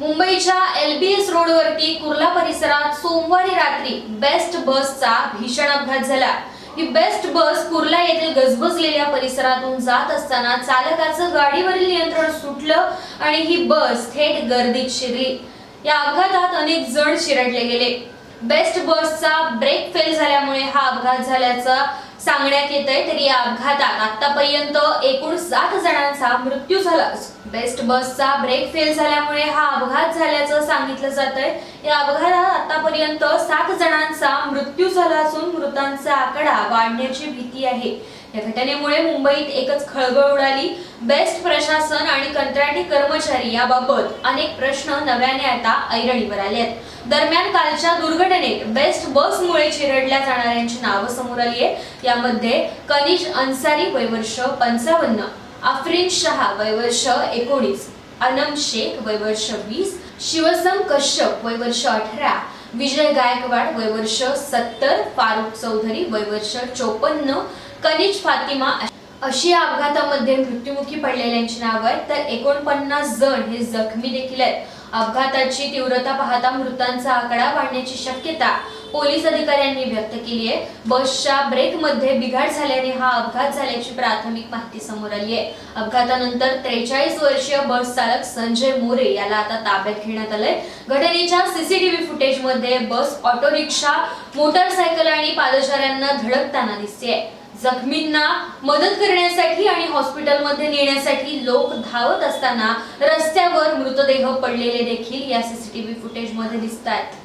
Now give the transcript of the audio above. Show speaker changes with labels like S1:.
S1: मुंबईच्या एलबीएस रोडवरती कुर्ला परिसरात सोमवारी रात्री बेस्ट बसचा भीषण अपघात झाला. ही बेस्ट बस कुर्ला येथील गजबजलेल्या परिसरातून जात असताना चालकाचं गाडीवरील नियंत्रण सुटलं आणि ही बस थेट गर्दीत शिरली. या अपघातात अनेक जण चिरडले गेले. बेस्ट बसचा ब्रेक फेल झाल्यामुळे हा अपघात झाल्याचा सांगण्यात येत आहे तरी या अपघातात आतापर्यंत एकूण सात जणांचा मृत्यू झाला. बेस्ट बसचा ब्रेक फेल झाल्यामुळे हा अपघात झाल्याचं सांगितलं जात आहे या अपघातात आतापर्यंत सात जणांचा मृत्यू झाला असून मृतांचा आकडा वाढण्याची भीती आहे. या घटनेमुळे मुंबईत एकच खळबळ उडाली. बेस्ट प्रशासन आणि कंत्राटी कर्मचारी याबाबत अनेक प्रश्न नव्याने आता ऐरणीवर आले आहेत. दरम्यान कालच्या दुर्घटनेत बेस्ट बसमुळे चिरडल्या जाणाऱ्यांची नावं समोर आली आहे यामध्ये कनिज अन्सारी वयवर्ष पंचावन्न आफ्रिन शहा वयवर्ष एकोणीस अनम शेख वयवर्ष वीस शिवसम कश्यप वयवर्ष अठरा विजय गायकवाड वयवर्ष सत्तर फारुख चौधरी वयवर्ष चोपन्न कनिज फातिमा अशी या अपघातामध्ये मृत्युमुखी पडलेल्यांची नाव आहेत. तर एकोणपन्नास जण हे जखमी देखील आहेत. अपघाताची तीव्रता पाहता मृतांचा आकडा वाढण्याची शक्यता पोलीस अधिकाऱ्यांनी व्यक्त केली आहे. बसच्या ब्रेकमध्ये बिघाड झाल्याने हा अपघात झाल्याची प्राथमिक माहिती समोर आली आहे. अपघातानंतर त्रेचाळीस वर्षीय बस चालक संजय मोरे याला आता ताब्यात घेण्यात आलंय. घटनेच्या सीसीटीव्ही फुटेजमध्ये बस ऑटो रिक्षा मोटरसायकल आणि पादचाऱ्यांना धडकताना दिसते जखमींना मदत करण्यासाठी आणि हॉस्पिटलमध्ये नेण्यासाठी लोक धावत असताना रस्त्यावर मृतदेह पडलेले देखील या सीसीटीव्ही फुटेजमध्ये दिसत आहेत